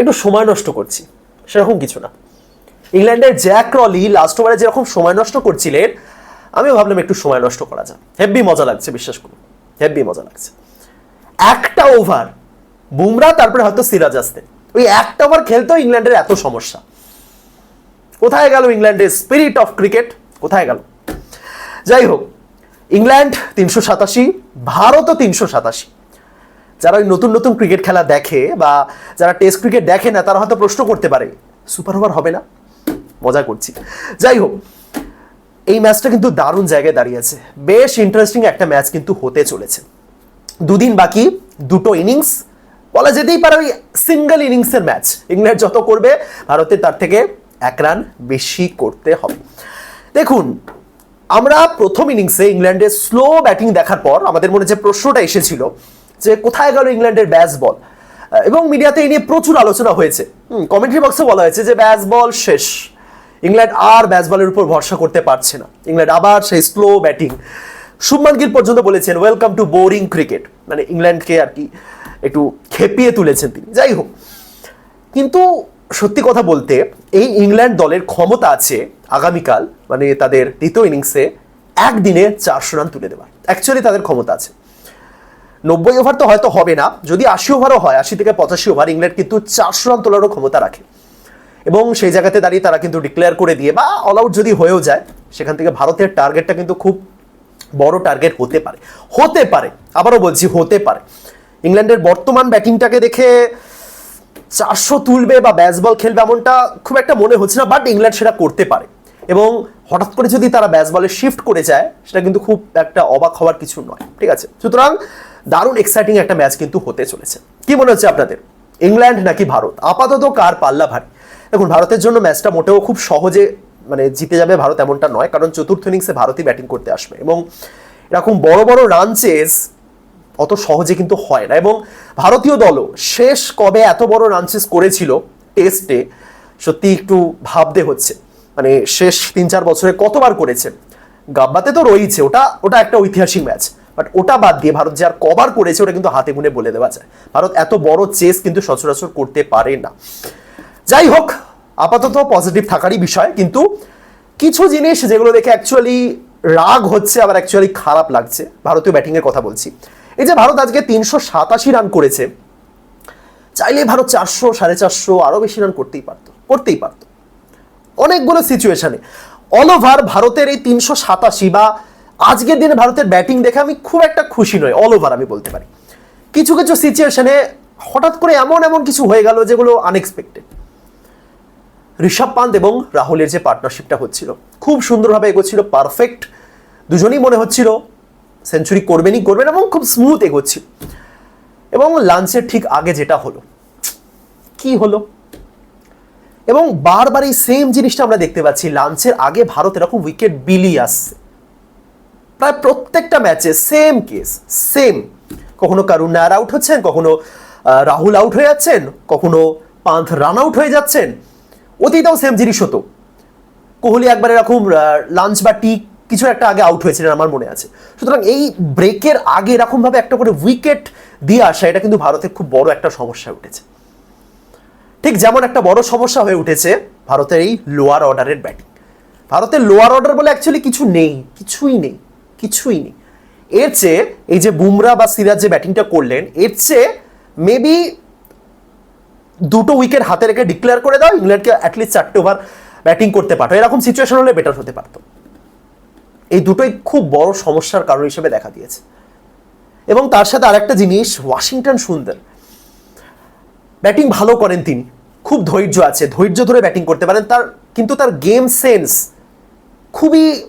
একটু সময় নষ্ট করছি। সেরকম কিছু না। ইংল্যান্ডের জ্যাক রলি লাস্ট ওভারে যেরকম সময় নষ্ট করছিলেন, আমিও ভাবলাম একটু সময় নষ্ট করা যায় হেভি মজা লাগছে, বিশ্বাস করুন। হেভি মজা লাগছে। একটা ওভার বুমরা, তারপরে হয়তো সিরাজ আসতেন ওই একটা ওভার খেলতেও ইংল্যান্ডের এত সমস্যা। কোথায় গেল ইংল্যান্ডের স্পিরিট অফ ক্রিকেট কোথায় গেল? যাই হোক, ইংল্যান্ড তিনশো সাতাশি, ভারতও তিনশো সাতাশি। যারা ওই নতুন নতুন ক্রিকেট খেলা দেখে বা যারা টেস্ট ক্রিকেট দেখে না, তারা হয়তো প্রশ্ন করতে পারে সুপার ওভার হবে না? মজা করছি। যাই হোক, এই ম্যাচটা কিন্তু দারুণ জায়গায় দাঁড়িয়েছে। বেশ ইন্টারেস্টিং একটা ম্যাচ কিন্তু হতে চলেছে। দুদিন বাকি, দুটো ইনিংস বলা যেতেই পারে ওই সিঙ্গেল ইনিংসের ম্যাচ ইংল্যান্ড যত করবে, ভারতের তার থেকে এক রান বেশি করতে হবে। দেখুন, আমরা প্রথম ইনিংসে ইংল্যান্ডের স্লো ব্যাটিং দেখার পর আমাদের মনে যে প্রশ্নটা এসেছিল যে কোথায় গেল ইংল্যান্ডের ব্যাস বল এবং মিডিয়াতে এই নিয়ে প্রচুর আলোচনা হয়েছে। কমেন্ট্রি বক্সে বলা হয়েছে যে ব্যাস বল শেষ। ইংল্যান্ড আর ব্যাস বলের উপর ভরসা করতে পারছে না। ইংল্যান্ড আবার সেই স্লো ব্যাটিং শুভমান গিল পর্যন্ত বলেছেন ওয়েলকাম টু বোরিং ক্রিকেট মানে ইংল্যান্ডকে আর কি একটু খেপিয়ে তুলেছেন তিনি। যাই হোক, কিন্তু সত্যি কথা বলতে এই ইংল্যান্ড দলের ক্ষমতা আছে আগামীকাল মানে তাদের দ্বিতীয় ইনিংসে একদিনে চারশো রান তুলে দেওয়ার। অ্যাকচুয়ালি তাদের ক্ষমতা আছে। নব্বই ওভার তো হয়তো হবে না, যদি আশি ওভারও হয়, আশি থেকে পঁচাশি ওভার ইংল্যান্ড কিন্তু চারশো রান তোলারও ক্ষমতা রাখে। এবং সেই জায়গাতে দাঁড়িয়ে তারা কিন্তু ডিক্লেয়ার করে দিয়ে, বা অল আউট যদি হয়েও যায়, সেখান থেকে ভারতের টার্গেটটা কিন্তু খুব বড় টার্গেট হতে পারে। হতে পারে, আবারও বলছি হতে পারে। ইংল্যান্ডের বর্তমান ব্যাটিংটাকে দেখে চারশো তুলবে বা ব্যাস বল খেলবে এমনটা খুব একটা মনে হচ্ছে না বাট ইংল্যান্ড সেটা করতে পারে। এবং হঠাৎ করে যদি তারা ব্যাস বলে শিফট করে যায়, সেটা কিন্তু খুব একটা অবাক হওয়ার কিছু নয়, ঠিক আছে? সুতরাং দারুণ এক্সাইটিং একটা ম্যাচ কিন্তু হতে চলেছে। কি মনে হচ্ছে আপনাদের? ইংল্যান্ড নাকি ভারত? আপাতত কার পাল্লা ভারী? দেখুন, ভারতের জন্য ম্যাচটা মোটেও খুব সহজে মানে জিতে যাবে ভারত এমনটা নয়, কারণ চতুর্থ ইনিংসে ভারতই ব্যাটিং করতে আসবে এবং এরকম বড় বড় রান চেস অত সহজে কিন্তু হয় না এবং ভারতীয় দলও শেষ কবে এত বড় রানচেস করেছিল টেস্টে সত্যি একটু ভাবতে হচ্ছে। মানে শেষ তিন চার বছরে কতবার করেছে? গাব্বাতে তো রয়েছে ওটা ওটা একটা ঐতিহাসিক ম্যাচ বাট ওটা বাদ দিয়ে ভারত যে আর কবার করেছে, ওটা কিন্তু হাতে গুনে বলে দেওয়া যায়। ভারত এত বড় চেস কিন্তু সচরাচর করতে পারে না। যাই হোক, আপাতত পজিটিভ থাকারই বিষয়, কিন্তু কিছু জিনিস যেগুলো দেখে অ্যাকচুয়ালি রাগ হচ্ছে, আবার অ্যাকচুয়ালি খারাপ লাগছে, ভারতীয় ব্যাটিংয়ের কথা বলছি। এই যে ভারত আজকে তিনশো সাতাশি রান করেছে, চাইলে ভারত চারশো, সাড়ে চারশো আরও বেশি রান করতেই পারতো করতেই পারতো। অনেকগুলো সিচুয়েশনে অল ওভার ভারতের এই তিনশো সাতাশি বা আজকের দিনে ভারতের ব্যাটিং দেখে আমি খুব একটা খুশি নই অল ওভার আমি বলতে পারি। কিছু কিছু সিচুয়েশনে হঠাৎ করে এমন এমন কিছু হয়ে গেল যেগুলো আনএক্সপেক্টেড ঋষভ পান্ত এবং রাহুলের যে পার্টনারশিপটা হচ্ছিল, খুব সুন্দরভাবে এগোচ্ছিল পারফেক্ট দুজনেই মনে হচ্ছিল সেঞ্চুরি করবেনই করবেন এবং খুব স্মুথ এগোচ্ছিল। এবং লাঞ্চের ঠিক আগে যেটা হলো, কি হলো? এবং বারবার এই সেম জিনিসটা আমরা দেখতে পাচ্ছি লাঞ্চের আগে ভারত এরকম উইকেট বিলিয়ে আসছে। প্রায় প্রত্যেকটা ম্যাচে সেম কেস সেম কখনো কারুন নায়ার আউট হচ্ছেন, কখনো রাহুল আউট হয়ে যাচ্ছেন, কখনো পান্থ রান আউট হয়ে যাচ্ছেন। অতীতেও সেম জিনিস হতো। কোহলি একবার এরকম লাঞ্চ বা টি কিছু একটা আগে আউট হয়েছিলেন আমার মনে আছে। সুতরাং এই ব্রেকের আগে এরকমভাবে একটা করে উইকেট দিয়ে আসা, এটা কিন্তু ভারতের খুব বড় একটা সমস্যা উঠেছে। ঠিক যেমন একটা বড় সমস্যা হয়ে উঠেছে ভারতের এই লোয়ার অর্ডারের ব্যাটিং ভারতের লোয়ার অর্ডার বলে অ্যাকচুয়ালি কিছু নেই, কিছুই নেই। কিছুই নেই। এর চেয়ে এই যে বুমরা বা সিরাজ যে ব্যাটিংটা করলেন, এর চেয়ে মেবি দুটো উইকেট হাতে রেখে ডিক্লেয়ার করে দাও, ইংল্যান্ডকে অ্যাটলিস্ট চারটে ওভার ব্যাটিং করতে পারতো। এরকম সিচুয়েশন হলে বেটার হতে পারতো। এই দুটোই খুব বড় সমস্যার কারণ হিসেবে দেখা দিয়েছে। এবং তার সাথে আরেকটা জিনিস, ওয়াশিংটন সুন্দর। ব্যাটিং ভালো করেন তিনি। খুব ধৈর্য আছে, ধৈর্য ধরে ব্যাটিং করতে পারেন। তার, কিন্তু তার গেম সেন্স খুবই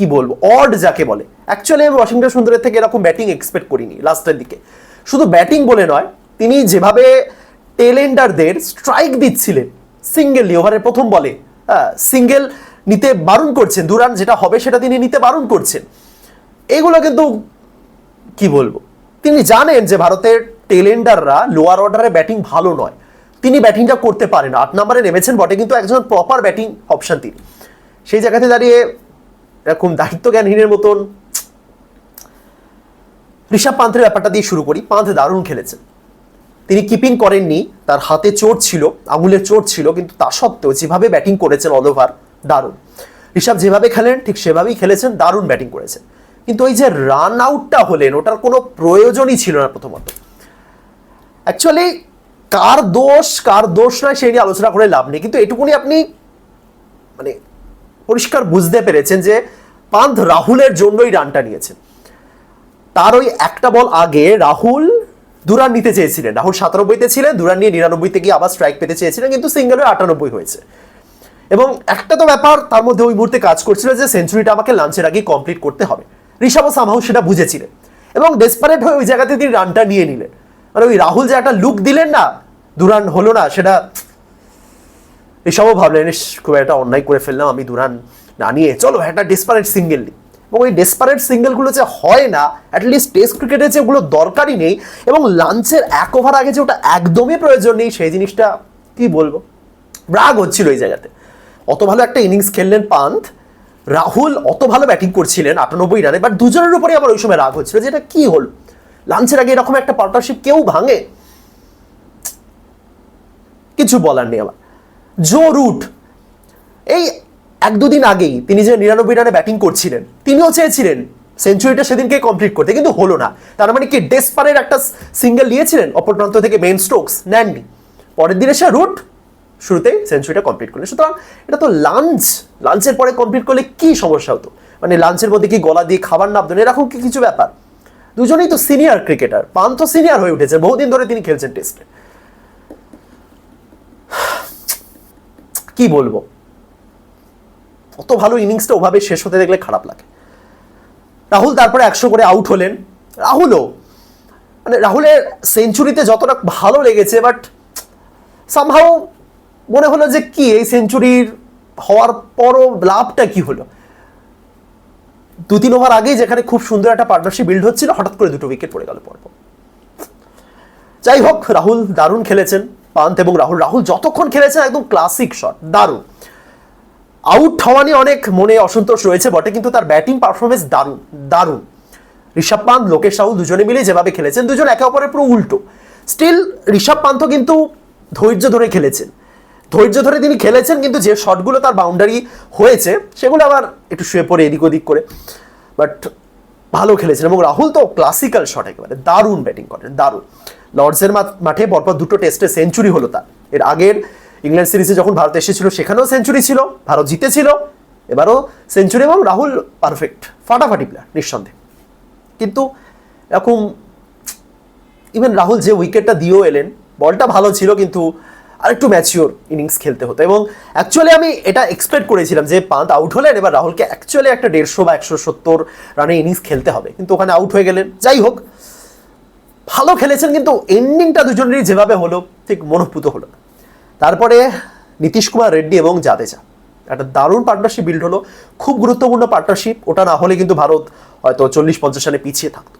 কি বলব? অড যাকে বলে। অ্যাকচুয়ালি আমি ওয়াশিংটন সুন্দরের থেকে এরকম ব্যাটিং এক্সপেক্ট করিনি লাস্টের দিকে। শুধু ব্যাটিং বলে নয়, তিনি যেভাবে টেলেন্ডারদের স্ট্রাইক দিচ্ছিলেন সিঙ্গেলি ওভারের প্রথম বলে সিঙ্গেল নিতে বারণ করছেন দুরান যেটা হবে সেটা তিনি নিতে বারণ করছেন। এগুলো কিন্তু কি বলব? তিনি জানেন যে ভারতের টেলেন্ডাররা লোয়ার অর্ডারে ব্যাটিং ভালো নয়। তিনি ব্যাটিংটা করতে পারেন আট নম্বরে নেমেছেন বটে, কিন্তু একজন প্রপার ব্যাটিং অপশান তিনি। সেই জায়গাতে দাঁড়িয়ে এরকম দায়িত্ব জ্ঞানহীনের মতন। ঋষভ পান্থের ব্যাপারটা দিয়ে শুরু করি। পান্থ দারুণ খেলেছেন। তিনি কিপিং করেননি, তার হাতে চোট ছিল, আঙুলের চোট ছিল, কিন্তু তা সত্ত্বেও যেভাবে ব্যাটিং করেছেন অল ওভার দারুণ। ঋষভ যেভাবে খেলেন, ঠিক সেভাবেই খেলেছেন, দারুণ ব্যাটিং করেছেন। কিন্তু ওই যে রান আউটটা হলেন, ওটার কোনো প্রয়োজনই ছিল না প্রথমত। অ্যাকচুয়ালি কার দোষ কার দোষ নয় সেই নিয়ে আলোচনা করে লাভ নেই। কিন্তু এটুকুনি আপনি মানে পরিষ্কার বুঝতে পেরেছেন যে পান্থ রাহুলের জন্যই রানটা নিয়েছেন। তার ওই একটা বল আগে রাহুল দুরান নিতে চেয়েছিলেন। রাহুল সাতানব্বইতে ছিলেন দুরান নিয়ে নিরানব্বইতে গিয়ে আবার স্ট্রাইক পেতে চেয়েছিলেন, কিন্তু সিঙ্গেল হয়ে আটানব্বই হয়েছে। এবং একটা তো ব্যাপার, তার মধ্যে ওই মুহূর্তে কাজ করছিল যে সেঞ্চুরিটা আমাকে লাঞ্চের আগেই কমপ্লিট করতে হবে। ঋষভ সামহাউ সেটা বুঝেছিলেন। এবং ডেসপারেট হয়ে ওই জায়গাতে তিনি রানটা নিয়ে নিলেন। মানে ওই রাহুল যে একটা লুক দিলেন না, দুরান হলো না, সেটা ঋষভও ভাবলেন "ইস, খুব একটা অন্যায় করে ফেললাম আমি দুরান না নিয়ে। চলো একটা ডেসপারেট সিঙ্গেল নিই। এবং ওই ডেসপারেট সিঙ্গেলগুলো যে হয় না অ্যাটলিস্ট টেস্ট ক্রিকেটে যে ওগুলো দরকারই নেই এবং লাঞ্চের এক ওভার আগে যে ওটা একদমই প্রয়োজন নেই সেই জিনিসটা কি বলব? রাগ হচ্ছিল এই জায়গাতে। অত ভালো একটা ইনিংস খেললেন পান্থ। রাহুল অত ভালো ব্যাটিং করছিলেন আটানব্বই রানে বাট দুজনের উপরে আবার ওই সময় রাগ হচ্ছিল যে এটা কি হলো? লাঞ্চের আগে এরকম একটা পার্টনারশিপ কেউ ভাঙে? কিছু বলার নেই আমার। Joe Root. এই এক দুদিন আগেই তিনি যে নিরানব্বই রানে ব্যাটিং করছিলেন, তিনিও চেয়েছিলেন সেঞ্চুরিটা সেদিনকে কমপ্লিট করতে, কিন্তু হলো না। তার মানে কি, ডেসপারের একটা সিঙ্গেল নিয়েছিলেন অপর প্রান্ত থেকে মেন স্ট্রোকস নেননি পরের দিন এসে রুট, শুরুতেই সেঞ্চুরিটা কমপ্লিট করলেন। সুতরাং এটা তো লাঞ্চ। লাঞ্চের পরে কমপ্লিট করলে কি সমস্যা হতো? মানে লাঞ্চের মধ্যে কি গলা দিয়ে খাবার নামতেন এরকম কি কিছু ব্যাপার? দুজনেই তো সিনিয়র ক্রিকেটার পান তো সিনিয়র হয়ে উঠেছে। বহুদিন ধরে তিনি খেলছেন টেস্টে কি বলব? অত ভালো ইনিংসটা ওভাবে শেষ হতে দেখলে খারাপ লাগে। রাহুল তারপরে একশো করে আউট হলেন। রাহুলও মানে রাহুলের সেঞ্চুরিতে যতটা ভালো লেগেছে বাট সামহাও মনে হলো যে কি, এই সেঞ্চুরির হওয়ার পরও লাভটা কি হলো? দু তিন ওভার আগেই যেখানে খুব সুন্দর একটা পার্টনারশিপ বিল্ড হচ্ছিল, হঠাৎ করে দুটো উইকেট পড়ে গেল পরপর। যাই হোক, রাহুল দারুণ খেলেছেন। পান্থ এবং রাহুল। রাহুল যতক্ষণ খেলেছেন, একদম ক্লাসিক শট দারুণ। আউট হওয়া নিয়ে অনেক মনে অসন্তোষ রয়েছে বটে, কিন্তু তার ব্যাটিং পারফরমেন্স দারুণ দারুণ। ঋষভ পান্ত, লোকেশ রাহুল দুজনে মিলে যেভাবে খেলেছেন, দুজন একে অপরের পুরো উল্টো। স্টিল ঋষভ পান্ত কিন্তু ধৈর্য ধরে খেলেছেন। ধৈর্য ধরে তিনি খেলেছেন, কিন্তু যে শটগুলো তার বাউন্ডারি হয়েছে, সেগুলো আবার একটু শুয়ে পড়ে এদিক ওদিক করে। বাট ভালো খেলেছেন এবং রাহুল তো ক্লাসিক্যাল শট একেবারে, দারুণ ব্যাটিং করেন, দারুণ। লর্ডসের মাঠে পরপর দুটো টেস্টে সেঞ্চুরি হলো তার। এর আগের ইংল্যান্ড সিরিজে যখন ভারত এসেছিল, সেখানেও সেঞ্চুরি ছিল, ভারত জিতেছিল। এবারও সেঞ্চুরি এবং রাহুল পারফেক্ট ফাটাফাটি প্লেয়ার নিঃসন্দেহে। কিন্তু এরকম ইভেন রাহুল যে উইকেটটা দিয়েও এলেন, বলটা ভালো ছিল, কিন্তু আরেকটু ম্যাচিওর ইনিংস খেলতে হতো। এবং অ্যাকচুয়ালি আমি এটা এক্সপেক্ট করেছিলাম যে পান্ত আউট হলেন, এবার রাহুলকে অ্যাকচুয়ালি একটা দেড়শো বা একশো সত্তর রানে ইনিংস খেলতে হবে। কিন্তু ওখানে আউট হয়ে গেলেন। যাই হোক ভালো খেলেছেন, কিন্তু এন্ডিংটা দুজনেরই যেভাবে হলো, ঠিক মনোভূত হলো না। তারপরে নীতিশ কুমার রেড্ডি এবং জাদেজা। একটা দারুণ পার্টনারশিপ বিল্ড হলো, খুব গুরুত্বপূর্ণ পার্টনারশিপ ওটা না হলে কিন্তু ভারত হয়তো চল্লিশ পঞ্চাশ রানে পিছিয়ে থাকতো।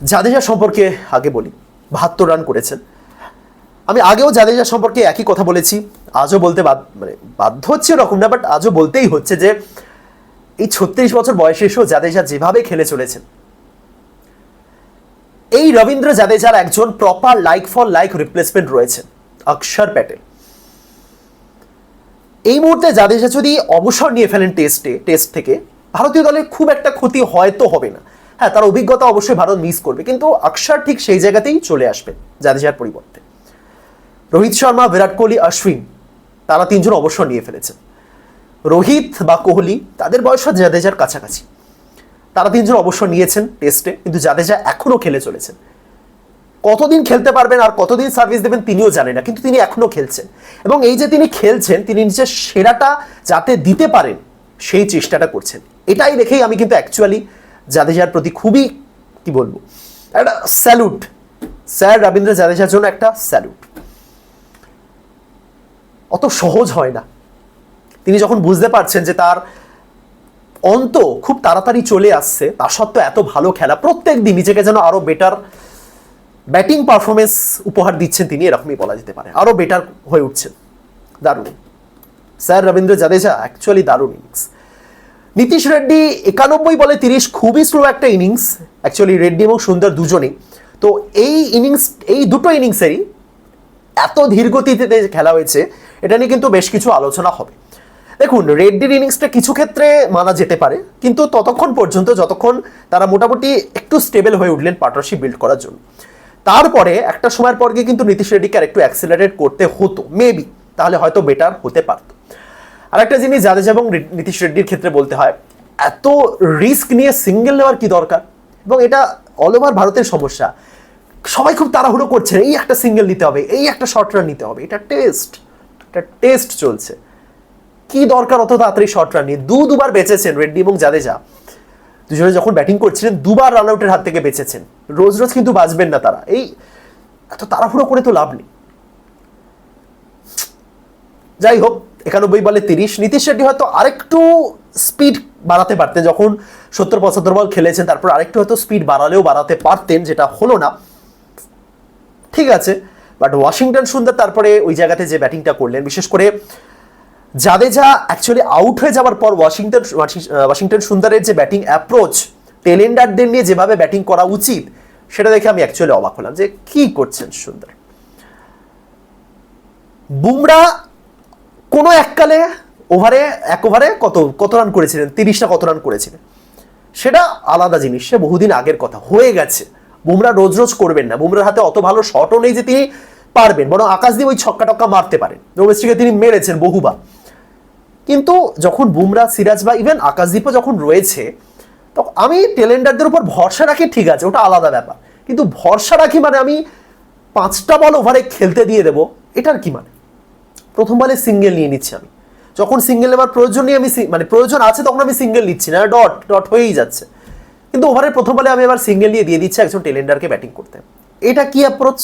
জাদেজা সম্পর্কে আগে বলি, বাহাত্তর রান করেছেন। আমি আগেও জাদেজা সম্পর্কে একই কথা বলেছি, আজও বলতে মানে বাধ্য হচ্ছে এরকম না বাট আজও বলতেই হচ্ছে যে, এই ছত্রিশ বছর বয়সে এসেও জাদেজা যেভাবে খেলে চলেছেন এই রবীন্দ্র জাদেজার একজন proper like for like replacement রয়েছেন অক্ষর প্যাটেল। এই মুহূর্তে জাদেজা যদি অবসর নিয়ে ফেলেন টেস্টে টেস্ট থেকে, ভারতীয় দলের খুব একটা ক্ষতি হয়তো হবে না। হ্যাঁ তার অভিজ্ঞতা অবশ্যই ভারত মিস করবে, কিন্তু অক্ষর ঠিক সেই জায়গাতেই চলে আসবে জাদেজার পরিবর্তে। রোহিত শর্মা, বিরাট কোহলি, অশ্বিন, তারা তিনজন অবসর নিয়ে ফেলেছেন। রোহিত বা কোহলি, তাদের বয়স জাদেজার কাছাকাছি। তারা তিনজন অবশ্য নিয়েছেন টেস্টে, কিন্তু জাদেজা এখনও খেলে চলেছেন। কতদিন খেলতে পারবেন আর কতদিন সার্ভিস দেবেন তিনিও জানেন না, কিন্তু তিনি এখনও খেলছেন। এবং এই যে তিনি খেলছেন, তিনি নিজের সেরাটা যাতে দিতে পারেন, সেই চেষ্টাটা করছেন। এটাই দেখেই আমি কিন্তু অ্যাকচুয়ালি জাদেজার প্রতি খুবই, কি বলব, একটা স্যালুট স্যার রবীন্দ্র জাদেজার জন্য একটা স্যালুট অত সহজ হয় না। তিনি যখন বুঝতে পারছেন যে তার অন্ত খুব তাড়াতাড়ি চলে আসছে। তা সত্ত্বেও এত ভালো খেলা, প্রত্যেক দিন নিজেকে যেন আরও বেটার ব্যাটিং পারফরমেন্স উপহার দিচ্ছেন তিনি, এরকমই বলা যেতে পারে। আরও বেটার হয়ে উঠছেন। দারুণ। স্যার রবীন্দ্র জাদেজা অ্যাকচুয়ালি দারুণ ইনিংস নীতিশ রেড্ডি একানব্বই বলে তিরিশ, খুবই স্লো একটা ইনিংস অ্যাকচুয়ালি রেড্ডি এবং সুন্দর দুজনেই। তো এই ইনিংস এই দুটো ইনিংসেরই এত ধীরগতিতে খেলা হয়েছে, এটা নিয়ে কিন্তু বেশ কিছু আলোচনা হবে। দেখুন রেডডির ইনিংসটা কিছু ক্ষেত্রে মানা যেতে পারে, কিন্তু ততক্ষণ পর্যন্ত যতক্ষণ তারা মোটামুটি একটু স্টেবল হয়ে উঠলেন পার্টনারশিপ বিল্ড করার জন্য। তারপরে একটা সময়ের পর গিয়ে কিন্তু নীতিশ রেড্ডিকে আর একটু অ্যাক্সিলারেট করতে হতো মেবি তাহলে হয়তো বেটার হতে পারত। আর একটা জিনিস জাদেজা এবং নীতিশ রেড্ডির ক্ষেত্রে বলতে হয়, এত রিস্ক নিয়ে সিঙ্গেল নেওয়ার কি দরকার? এবং এটা অল ওভার ভারতের সমস্যা। সবাই খুব তাড়াহুড়ো করছে, এই একটা সিঙ্গেল নিতে হবে, এই একটা শর্ট রান নিতে হবে, এটা টেস্ট এটা টেস্ট চলছে। কি দরকার অত তাড়াতাড়ি শর্ট রান নিয়ে? দু দুবার বেঁচেছেন রেড্ডি এবং জাদেজা। দুজনে যখন ব্যাটিং করছিলেন, দুবার রান আউটের হাত থেকে বেঁচেছেন। রোজ রোজ কিন্তু বাঁচবেন না তারা। এই এত তাড়াহুড়ো করে তো লাভ নেই। যাই হোক, একানব্বই বলে তিরিশ। নীতিশ রেড্ডি হয়তো আরেকটু স্পিড বাড়াতে পারতেন। যখন সত্তর পঁচাত্তর বল খেলেছেন, তারপর আরেকটু হয়তো স্পিড বাড়ালেও বাড়াতে পারতেন, যেটা হলো না। ঠিক আছে বাট ওয়াশিংটন সুন্দর, তারপরে ওই জায়গাতে যে ব্যাটিংটা করলেন, বিশেষ করে জাদেজা অ্যাকচুয়ালি আউট হয়ে যাওয়ার পর ওয়াশিংটন ওয়াশিংটন সুন্দরের যে ব্যাটিং অ্যাপ্রোচ টেলেন্ডারদের নিয়ে যেভাবে ব্যাটিং করা উচিত, সেটা দেখে আমি অ্যাকচুয়ালি অবাক হলাম যে কি করছেন সুন্দর। বুমরা কোনো এককালে ওভারে এক ওভারে কত কত রান করেছিলেন? তিরিশটা কত রান করেছিলেন? সেটা আলাদা জিনিস, সে বহুদিন আগের কথা, হয়ে গেছে। বুমরা রোজ রোজ করবেন না। বুমরার হাতে অত ভালো শটও নেই যে তিনি পারবেন, বরং আকাশ দিয়ে ওই ছক্কা টক্কা মারতে পারেন। ডোমেস্টিকে তিনি মেরেছেন বহুবার। কিন্তু যখন বুমরা, সিরাজ বা ইভেন আকাশদীপও যখন রয়েছে তখন আমি টেলেন্ডারদের উপর ভরসা রাখি, ঠিক আছে, ওটা আলাদা ব্যাপার। কিন্তু ভরসা রাখি মানে আমি পাঁচটা বল ওভারে খেলতে দিয়ে দেবো, এটার কি মানে? প্রথম বলে সিঙ্গেল নিয়ে নিচ্ছি আমি। যখন সিঙ্গেল নেওয়ার প্রয়োজন নিয়ে আমি মানে প্রয়োজন আছে, তখন আমি সিঙ্গেল নিচ্ছি না ডট ডট হয়েই যাচ্ছে। কিন্তু ওভারের প্রথম বলে আমি আবার সিঙ্গেল নিয়ে দিয়ে দিচ্ছি একজন টেলেন্ডারকে ব্যাটিং করতে। এটা কি অ্যাপ্রোচ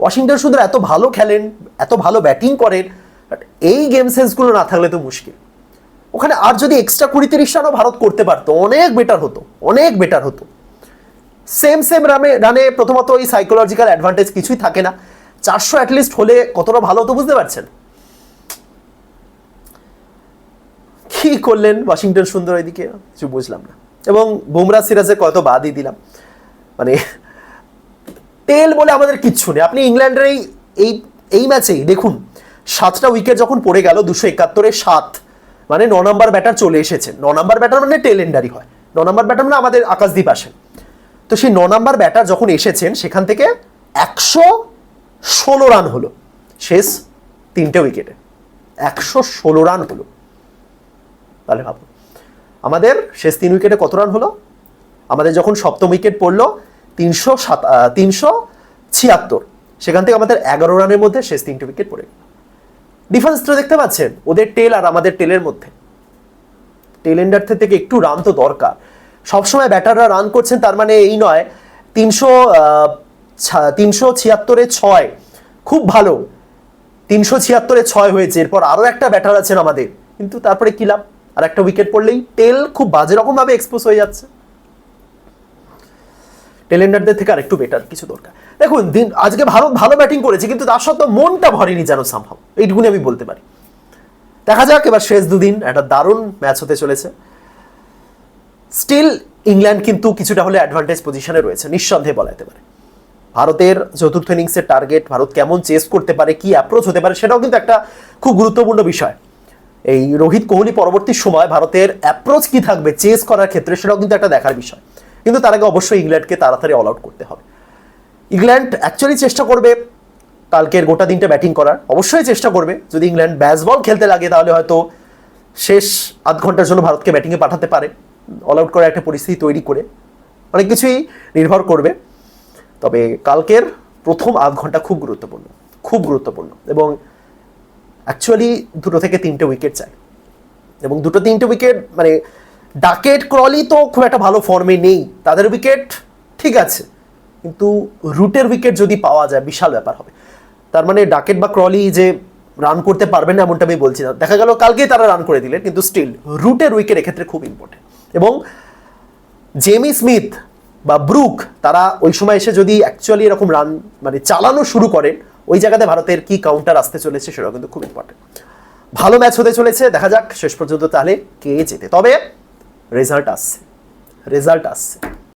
ওয়াশিংটন সুন্দর এত ভালো খেলেন, এত ভালো ব্যাটিং করেন বাট এই গেম সেন্সগুলো না থাকলে তো মুশকিল। ওখানে আর যদি এক্সট্রা কুড়ি তিরিশ রানও ভারত করতে পারতো, অনেক বেটার হতো, অনেক বেটার হতো। সেম সেম রানে রানে প্রথমত ওই সাইকোলজিক্যাল অ্যাডভান্টেজ কিছুই থাকে না। চারশো অ্যাটলিস্ট হলে কতটা ভালো হতো বুঝতে পারছেন? কি করলেন ওয়াশিংটন সুন্দর এদিকে? কিছু বুঝলাম না। এবং বুমরা সিরাজের কত বাদই দিলাম। মানে তেল বলে আমাদের কিচ্ছু নেই। আপনি ইংল্যান্ডের এই এই ম্যাচেই দেখুন। সাতটা উইকেট যখন পড়ে গেল, দুশো একাত্তরে সাত মানে ন নম্বর ব্যাটার চলে এসেছে। ন নম্বর ব্যাটার মানে টেলেন্ডারি হয়। ন নম্বর ব্যাটার মানে আমাদের আকাশদ্বীপ আসেন। তো সেই ন নম্বর ব্যাটার যখন এসেছেন, সেখান থেকে একশো ষোলো রান হলো। শেষ তিনটে উইকেটে একশো ষোলো রান হলো। তাহলে ভাবুন, আমাদের শেষ তিন উইকেটে কত রান হলো? আমাদের যখন সপ্তম উইকেট পড়ল, তিনশো সাত তিনশো ছিয়াত্তর। সেখান থেকে আমাদের এগারো রানের মধ্যে শেষ তিনটে উইকেট পড়ে গেল। ডিফারেন্সটা দেখতে পাচ্ছেন? ওদের টেল আর আমাদের টেলের মধ্যে। টেল এন্ডার থেকে একটু রান তো দরকার। সবসময় ব্যাটাররা রান করছেন, তার মানে এই নয়, তিনশো তিনশো ছিয়াত্তরে ছয়। খুব ভালো। তিনশো ছিয়াত্তরে ছয় হয়েছে। এরপর আরও একটা ব্যাটার আছেন আমাদের। কিন্তু তারপরে কি লাভ? আর একটা উইকেট পড়লেই টেল খুব বাজে রকমভাবে এক্সপোজ হয়ে যাচ্ছে। টেলেন্ডারদের থেকে আরেকটু বেটার কিছু দরকার। দেখুন, দিন আজকে ভারত ভালো ব্যাটিং করেছে, কিন্তু তার সত্ত্বেও মনটা ভরেনি যেন সম্ভব এইটুকুনি আমি বলতে পারি। দেখা যাক, এবার শেষ দুদিন একটা দারুণ ম্যাচ হতে চলেছে। স্টিল ইংল্যান্ড কিন্তু কিছুটা হলে অ্যাডভান্টেজ পজিশনে রয়েছে, নিঃসন্দেহে বলা যেতে পারে। ভারতের চতুর্থ ইনিংসের টার্গেট ভারত কেমন চেস করতে পারে, কি অ্যাপ্রোচ হতে পারে, সেটাও কিন্তু একটা খুব গুরুত্বপূর্ণ বিষয়। এই রোহিত কোহলি পরবর্তী সময় ভারতের অ্যাপ্রোচ কি থাকবে চেস করার ক্ষেত্রে সেটাও কিন্তু একটা দেখার বিষয়। কিন্তু তার আগে অবশ্যই ইংল্যান্ডকে তাড়াতাড়ি অল আউট করতে হবে। ইংল্যান্ড অ্যাকচুয়ালি চেষ্টা করবে কালকের গোটা দিনটা ব্যাটিং করার। অবশ্যই চেষ্টা করবে। যদি ইংল্যান্ড ব্যাস বল খেলতে লাগে, তাহলে হয়তো শেষ আধ ঘণ্টার জন্য ভারতকে ব্যাটিংয়ে পাঠাতে পারে। অল আউট করার একটা পরিস্থিতি তৈরি করে। অনেক কিছুই নির্ভর করবে। তবে কালকের প্রথম আধ ঘণ্টা খুব গুরুত্বপূর্ণ। খুব গুরুত্বপূর্ণ। এবং অ্যাকচুয়ালি দুটো থেকে তিনটে উইকেট চাই। এবং দুটো তিনটে উইকেট মানে ডাকেট ক্রলি তো খুব একটা ভালো ফর্মে নেই। তাদের উইকেট ঠিক আছে। কিন্তু রুটের উইকেট যদি পাওয়া যায়, বিশাল ব্যাপার হবে। তার মানে ডাকেট বা ক্রলি যে রান করতে পারবেন না এমনটা আমি বলছি না। দেখা গেল কালকেই তারা রান করে দিলেন কিন্তু স্টিল রুটের উইকেট এক্ষেত্রে খুব ইম্পর্টেন্ট এবং জেমি স্মিথ বা ব্রুক তারা ওই সময় এসে যদি অ্যাকচুয়ালি এরকম রান মানে চালানো শুরু করেন, ওই জায়গাতে ভারতের কি কাউন্টার আসতে চলেছে সেটাও কিন্তু খুব ইম্পর্টেন্ট ভালো ম্যাচ হতে চলেছে, দেখা যাক, শেষ পর্যন্ত তাহলে কে জেতে। তবে রেজাল্ট আসছে রেজাল্ট আসছে।